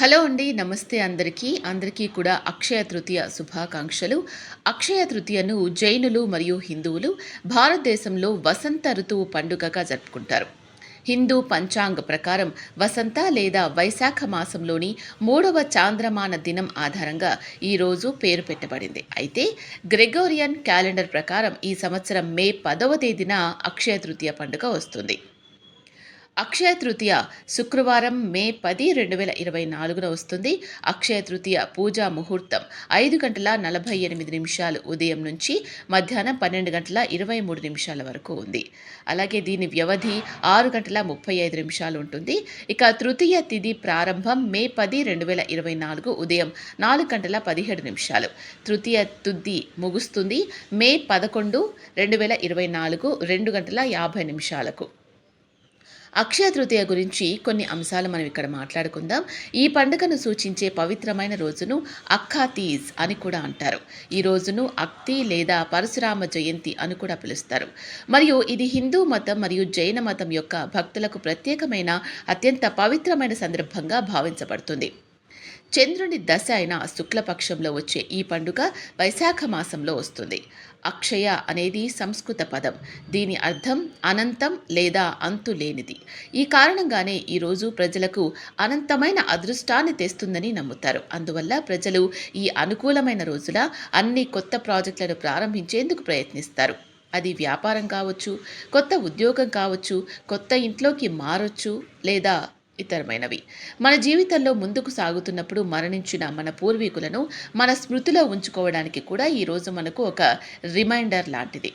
Hello అండి నమస్తే అందరికీ. అందరికీ కూడా అక్షయ తృతీయ శుభాకాంక్షలు. అక్షయ తృతీయను జైనులు మరియు హిందువులు భారతదేశంలో వసంత ఋతువు పండుగగా జరుపుకుంటారు. హిందూ పంచాంగ ప్రకారం వసంత లేదా వైశాఖ మాసంలోని మూడవ చాంద్రమాన దినం ఆధారంగా ఈ రోజు పేరు పెట్టబడింది. అయితే గ్రెగోరియన్ క్యాలెండర్ ప్రకారం ఈ సంవత్సరం మే పదవ తేదీన అక్షయ తృతీయ పండుగ వస్తుంది. అక్షయ తృతీయ శుక్రవారం మే పది రెండు వేల ఇరవై నాలుగున వస్తుంది. అక్షయ తృతీయ పూజా ముహూర్తం ఐదు గంటల నలభై ఎనిమిది నిమిషాలు ఉదయం నుంచి మధ్యాహ్నం పన్నెండు గంటల ఇరవై మూడు నిమిషాల వరకు ఉంది. అలాగే దీని వ్యవధి ఆరు గంటల ముప్పై ఐదు నిమిషాలు ఉంటుంది. ఇక తృతీయ తిథి ప్రారంభం మే పది రెండు వేల ఇరవై నాలుగు ఉదయం నాలుగు గంటల పదిహేడు నిమిషాలు. తృతీయ తుది ముగుస్తుంది మే పదకొండు రెండు వేల ఇరవై నాలుగు రెండు గంటల యాభై నిమిషాలకు. అక్షయ తృతీయ గురించి కొన్ని అంశాలు మనం ఇక్కడ మాట్లాడుకుందాం. ఈ పండుగను సూచించే పవిత్రమైన రోజును అక్కా తీజ్ అని కూడా అంటారు. ఈ రోజును అక్తి లేదా పరశురామ జయంతి అని కూడా పిలుస్తారు. మరియు ఇది హిందూ మతం మరియు జైన మతం యొక్క భక్తులకు ప్రత్యేకమైన అత్యంత పవిత్రమైన సందర్భంగా భావించబడుతుంది. చంద్రుని దశ అయిన శుక్లపక్షంలో వచ్చే ఈ పండుగ వైశాఖ మాసంలో వస్తుంది. అక్షయ అనేది సంస్కృత పదం. దీని అర్థం అనంతం లేదా అంతు లేనిది. ఈ కారణంగానే ఈరోజు ప్రజలకు అనంతమైన అదృష్టాన్ని తెస్తుందని నమ్ముతారు. అందువల్ల ప్రజలు ఈ అనుకూలమైన రోజుల అన్ని కొత్త ప్రాజెక్టులను ప్రారంభించేందుకు ప్రయత్నిస్తారు. అది వ్యాపారం కావచ్చు కొత్త ఉద్యోగం కావచ్చు కొత్త ఇంట్లోకి మారొచ్చు లేదా ఇతరమైనవి. మన జీవితంలో ముందుకు సాగుతున్నప్పుడు మరణించిన మన పూర్వీకులను మన స్మృతిలో ఉంచుకోవడానికి కూడా ఈరోజు మనకు ఒక రిమైండర్ లాంటిది.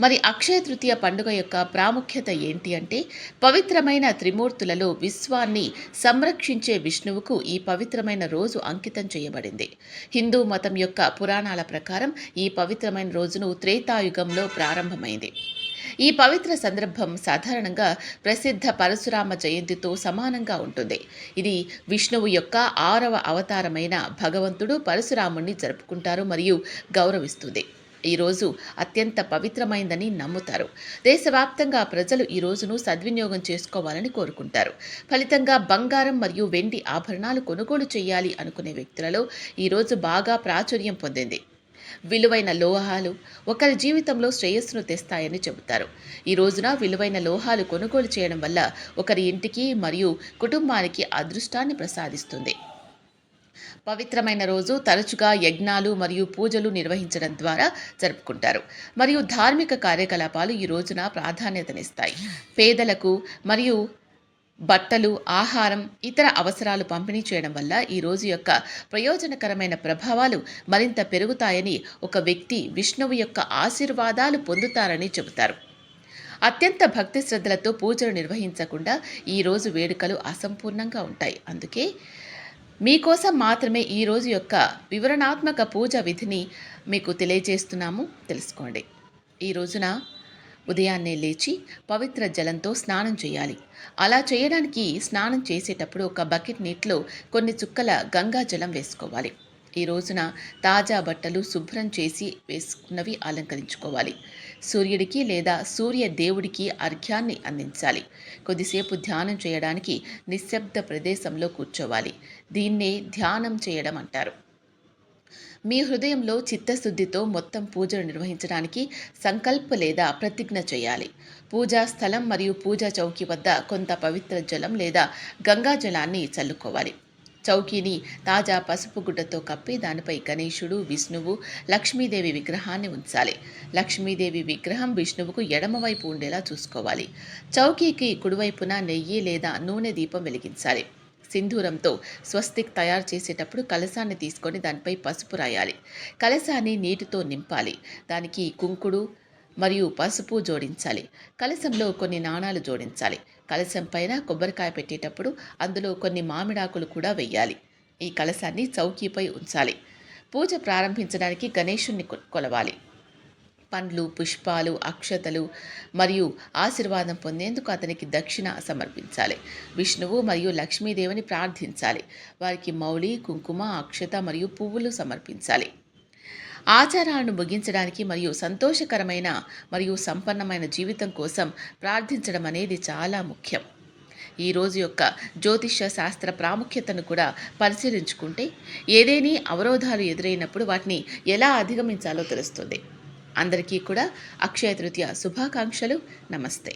మరి అక్షయ తృతీయ పండుగ యొక్క ప్రాముఖ్యత ఏంటి అంటే పవిత్రమైన త్రిమూర్తులలో విశ్వాన్ని సంరక్షించే విష్ణువుకు ఈ పవిత్రమైన రోజు అంకితం చేయబడింది. హిందూ మతం యొక్క పురాణాల ప్రకారం ఈ పవిత్రమైన రోజును త్రేతాయుగంలో ప్రారంభమైంది. ఈ పవిత్ర సందర్భం సాధారణంగా ప్రసిద్ధ పరశురామ జయంతితో సమానంగా ఉంటుంది. ఇది విష్ణువు యొక్క ఆరవ అవతారమైన భగవంతుడు పరశురాముణ్ణి జరుపుకుంటారు మరియు గౌరవిస్తుంది. ఈరోజు అత్యంత పవిత్రమైందని నమ్ముతారు. దేశవ్యాప్తంగా ప్రజలు ఈ రోజును సద్వినియోగం చేసుకోవాలని కోరుకుంటారు. ఫలితంగా బంగారం మరియు వెండి ఆభరణాలు కొనుగోలు చేయాలి అనుకునే వ్యక్తులలో ఈరోజు బాగా ప్రాచుర్యం పొందింది. విలువైన లోహాలు ఒకరి జీవితంలో శ్రేయస్సును తెస్తాయని చెబుతారు. ఈ రోజున విలువైన లోహాలు కొనుగోలు చేయడం వల్ల ఒకరి ఇంటికి మరియు కుటుంబానికి అదృష్టాన్ని ప్రసాదిస్తుంది. పవిత్రమైన రోజు తరచుగా యజ్ఞాలు మరియు పూజలు నిర్వహించడం ద్వారా జరుపుకుంటారు. మరియు ధార్మిక కార్యకలాపాలు ఈ రోజున ప్రాధాన్యతనిస్తాయి. పేదలకు మరియు బట్టలు ఆహారం ఇతర అవసరాలు పంపిణీ చేయడం వల్ల ఈ రోజు యొక్క ప్రయోజనకరమైన ప్రభావాలు మరింత పెరుగుతాయని ఒక వ్యక్తి విష్ణువు యొక్క ఆశీర్వాదాలు పొందుతారని చెబుతారు. అత్యంత భక్తి శ్రద్ధలతో పూజలు నిర్వహించకుండా ఈరోజు వేడుకలు అసంపూర్ణంగా ఉంటాయి. అందుకే మీకోసం మాత్రమే ఈ రోజు యొక్క వివరణాత్మక పూజ విధిని మీకు తెలియజేస్తున్నాము. తెలుసుకోండి. ఈ రోజున ఉదయాన్నే లేచి పవిత్ర జలంతో స్నానం చేయాలి. అలా చేయడానికి స్నానం చేసేటప్పుడు ఒక బకెట్ నీటిలో కొన్ని చుక్కల గంగా జలం వేసుకోవాలి. ఈ రోజున తాజా బట్టలు శుభ్రం చేసి వేసుకున్నవి అలంకరించుకోవాలి. సూర్యుడికి లేదా సూర్య దేవుడికి అర్ఘ్యాన్ని అందించాలి. కొద్దిసేపు ధ్యానం చేయడానికి నిశ్శబ్ద ప్రదేశంలో కూర్చోవాలి. దీన్నే ధ్యానం చేయడం అంటారు. మీ హృదయంలో చిత్తశుద్ధితో మొత్తం పూజను నిర్వహించడానికి సంకల్ప లేదా ప్రతిజ్ఞ చేయాలి. పూజా స్థలం మరియు పూజా చౌకీ వద్ద కొంత పవిత్ర జలం లేదా గంగా జలాన్ని చల్లుకోవాలి. చౌకీని తాజా పసుపు గుడ్డతో కప్పి దానిపై గణేశుడు విష్ణువు లక్ష్మీదేవి విగ్రహాన్ని ఉంచాలి. లక్ష్మీదేవి విగ్రహం విష్ణువుకు ఎడమవైపు ఉండేలా చూసుకోవాలి. చౌకీకి కుడివైపున నెయ్యి లేదా నూనె దీపం వెలిగించాలి. సింధూరంతో స్వస్తిక్ తయారు చేసేటప్పుడు కలశాన్ని తీసుకొని దానిపై పసుపు రాయాలి. కలశాన్ని నీటితో నింపాలి. దానికి కుంకుడు మరియు పసుపు జోడించాలి. కలశంలో కొన్ని నాణాలు జోడించాలి. కలశం పైన కొబ్బరికాయ పెట్టేటప్పుడు అందులో కొన్ని మామిడాకులు కూడా వెయ్యాలి ఈ కలశాన్ని చౌకీపై ఉంచాలి. పూజ ప్రారంభించడానికి గణేషుణ్ణి కొలవాలి. పండ్లు పుష్పాలు అక్షతలు మరియు ఆశీర్వాదం పొందేందుకు అతనికి దక్షిణ సమర్పించాలి. విష్ణువు మరియు లక్ష్మీదేవిని ప్రార్థించాలి. వారికి మౌలి కుంకుమ అక్షత మరియు పువ్వులు సమర్పించాలి. ఆచారాలను ముగించడానికి మరియు సంతోషకరమైన మరియు సంపన్నమైన జీవితం కోసం ప్రార్థించడం అనేది చాలా ముఖ్యం. ఈ రోజు యొక్క జ్యోతిష్య శాస్త్ర ప్రాముఖ్యతను కూడా పరిశీలించుకుంటే ఏదేని అవరోధాలు ఎదురైనప్పుడు వాటిని ఎలా అధిగమించాలో తెలుస్తుంది. అందరికీ కూడా అక్షయ తృతీయ శుభాకాంక్షలు. నమస్తే.